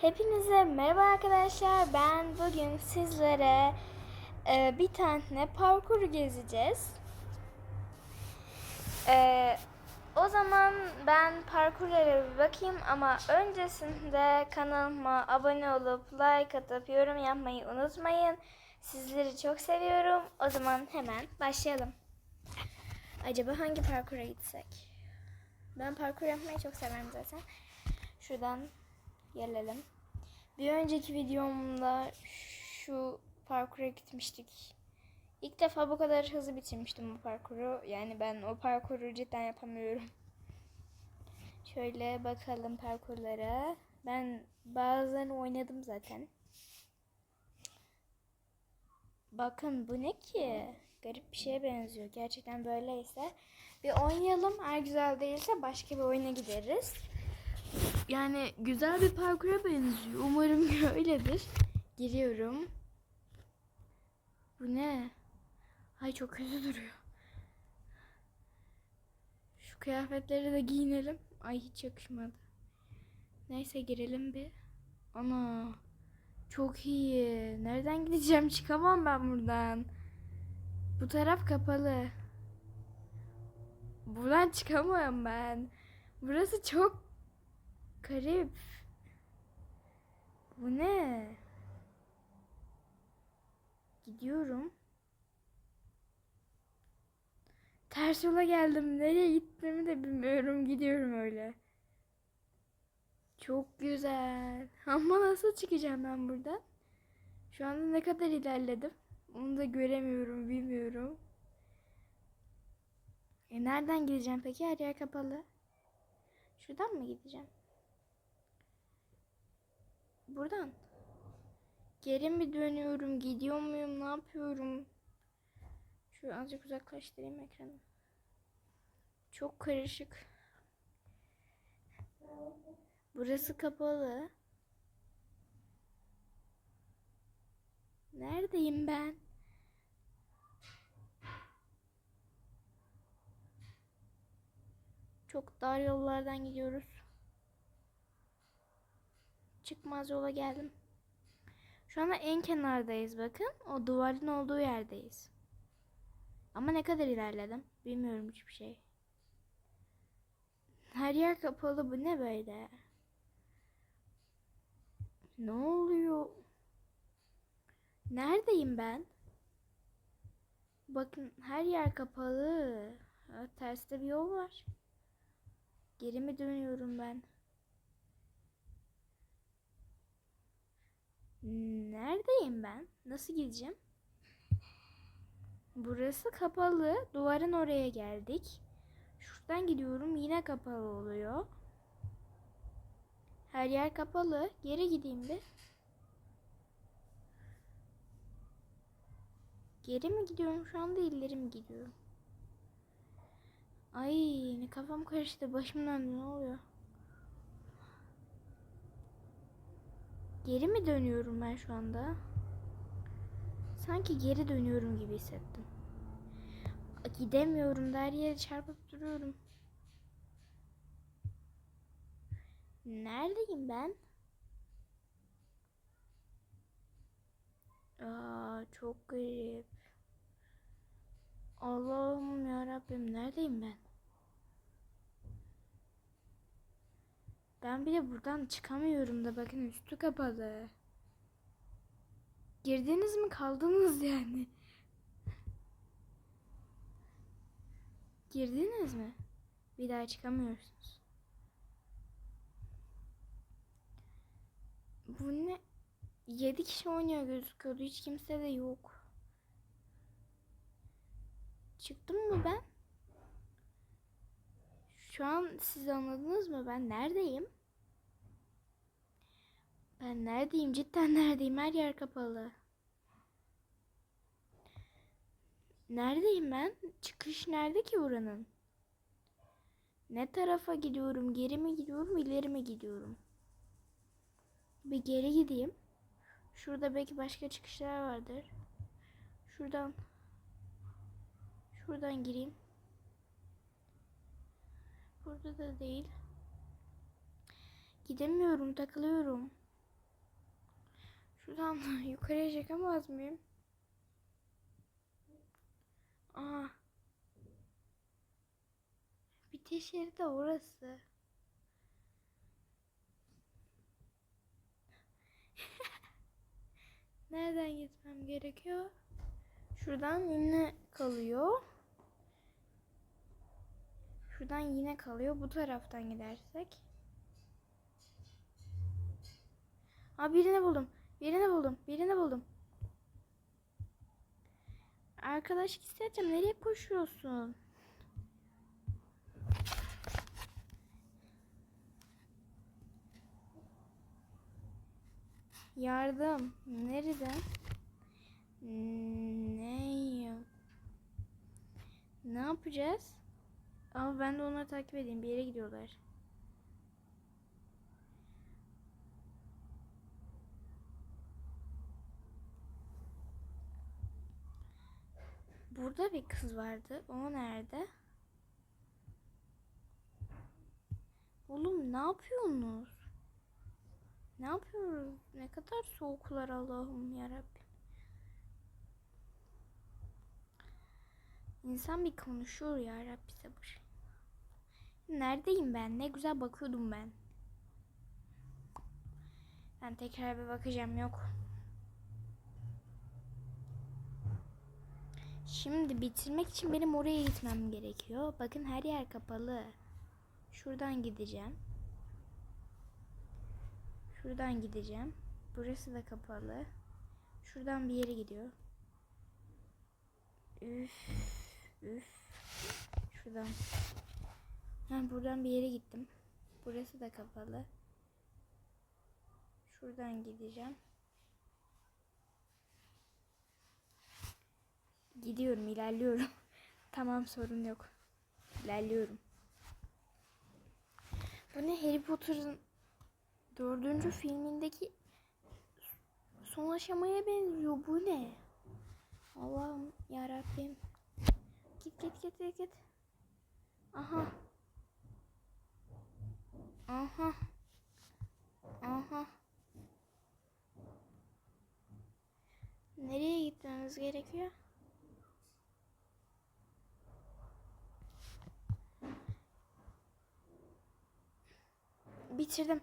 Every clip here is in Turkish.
Hepinize merhaba arkadaşlar. Ben bugün sizlere e, bir tane parkur gezeceğiz. E, o zaman ben parkurlara bir bakayım ama öncesinde kanalıma abone olup like atıp yorum yapmayı unutmayın. Sizleri çok seviyorum. O zaman hemen başlayalım. Acaba hangi parkura gitsek? Ben parkur yapmayı çok severim zaten. Şuradan gelelim. Bir önceki videomda şu parkura gitmiştik. İlk defa bu kadar hızlı bitirmiştim bu parkuru. Yani ben o parkuru cidden yapamıyorum. Şöyle bakalım parkurlara. Ben bazılarını oynadım zaten. Bakın bu ne ki? Garip bir şeye benziyor. Gerçekten böyleyse bir oynayalım. Eğer güzel değilse başka bir oyuna gideriz. Yani güzel bir parkura benziyor. Umarım öyledir. Giriyorum. Bu ne? Ay çok kötü duruyor. Şu kıyafetleri de giyinelim. Ay hiç yakışmadı. Neyse girelim bir. Ana. Çok iyi. Nereden gideceğim? Çıkamam ben buradan. Bu taraf kapalı. Buradan çıkamam ben. Burası çok garip. Bu ne? Gidiyorum. Ters yola geldim. Nereye gittiğimi de bilmiyorum. Gidiyorum öyle. Çok güzel. Ama nasıl çıkacağım ben buradan? Şu anda ne kadar ilerledim? Onu da göremiyorum, bilmiyorum. E nereden gideceğim peki? Her yer kapalı. Şuradan mı gideceğim? Buradan. Geri mi dönüyorum? Gidiyor muyum? Ne yapıyorum? Şu azıcık uzaklaştırayım ekranı. Çok karışık. Burası kapalı. Neredeyim ben? Çok dar yollardan gidiyoruz. Çıkmaz yola geldim. Şu anda en kenardayız bakın. O duvarın olduğu yerdeyiz. Ama ne kadar ilerledim bilmiyorum hiçbir şey. Her yer kapalı bu ne böyle? Ne oluyor? Neredeyim ben? Bakın her yer kapalı. Terste bir yol var. Geri mi dönüyorum ben? Neredeyim ben? Nasıl gideceğim? Burası kapalı. Duvarın oraya geldik. Şuradan gidiyorum. Yine kapalı oluyor. Her yer kapalı. Geri gideyim bir. Geri mi gidiyorum? Şu anda ileri mi gidiyorum? Ay kafam karıştı. Başımdan ne oluyor? Geri mi dönüyorum ben şu anda? Sanki geri dönüyorum gibi hissettim. Gidemiyorum da her yere çarpıp duruyorum. Neredeyim ben? Aa, çok garip. Allah'ım ya Rabbim neredeyim ben? Ben bile buradan çıkamıyorum da bakın üstü kapalı. Girdiniz mi kaldınız yani? Girdiniz mi? Bir daha çıkamıyorsunuz. Bu ne? 7 kişi oynuyor gözüküyordu. Hiç kimse de yok. Çıktım mı ben? Şu an siz anladınız mı? Ben neredeyim? Ben neredeyim? Cidden neredeyim? Her yer kapalı. Neredeyim ben? Çıkış nerede ki buranın? Ne tarafa gidiyorum? Geri mi gidiyorum? ileri mi gidiyorum? Bir geri gideyim. Şurada belki başka çıkışlar vardır. Şuradan Şuradan gireyim. Burada da değil. Gidemiyorum, takılıyorum. Şuradan yukarıya çıkamaz mıyım? Aa. Bitiş yeri de orası. Nereden gitmem gerekiyor? Şuradan yine kalıyor. Şuradan yine kalıyor. Bu taraftan gidersek. Aa birini buldum. Birini buldum. Birini buldum. Arkadaş isteyeceğim. Nereye koşuyorsun? Yardım. Nereden? Ne? Ne yapacağız? Ama ben de onları takip edeyim. Bir yere gidiyorlar. Burada bir kız vardı. O nerede? Oğlum ne yapıyorsunuz? Ne yapıyoruz? Ne kadar soğuklar Allah'ım yarabbim. İnsan bir konuşuyor ya Rabbi sabır. Neredeyim ben? Ne güzel bakıyordum ben. Ben tekrar bir bakacağım yok. Şimdi bitirmek için benim oraya gitmem gerekiyor. Bakın her yer kapalı. Şuradan gideceğim. Şuradan gideceğim. Burası da kapalı. Şuradan bir yere gidiyor. Üf, üf. Şuradan. Ha, buradan bir yere gittim. Burası da kapalı. Şuradan gideceğim. Gidiyorum, ilerliyorum. tamam sorun yok. İlerliyorum. Bu ne Harry Potter'ın dördüncü filmindeki son aşamaya benziyor. Bu ne? Allah'ım ya Rabbim. Git git git git git. Aha. Aha. Aha. Nereye gitmemiz gerekiyor? Bitirdim.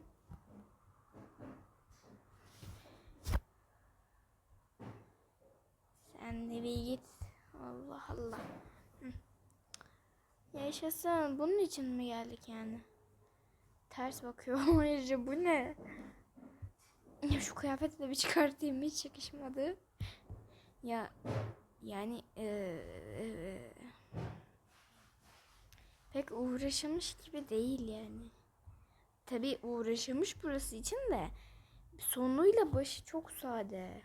Sen de bir git. Allah Allah. Yaşasın. Bunun için mi geldik yani? Ters bakıyor ayrıca bu ne? Ya şu kıyafeti de bir çıkartayım hiç yakışmadı. Ya yani eee, pek uğraşılmış gibi değil yani. Tabi uğraşılmış burası için de sonuyla başı çok sade.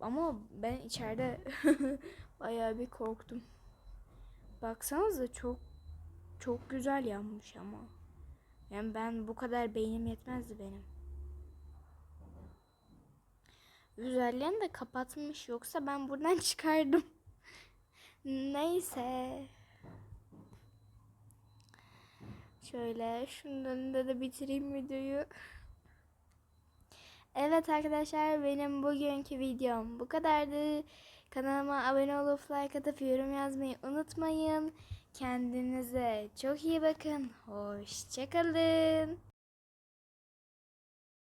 Ama ben içeride bayağı bir korktum. Baksanıza çok çok güzel yanmış ama. Yani ben bu kadar beynim yetmezdi benim. Üzerlerini de kapatmış yoksa ben buradan çıkardım. Neyse. Şöyle şunun önünde de bitireyim videoyu. Evet arkadaşlar benim bugünkü videom bu kadardı. Kanalıma abone olup like atıp yorum yazmayı unutmayın. Kendinize çok iyi bakın. Hoşçakalın.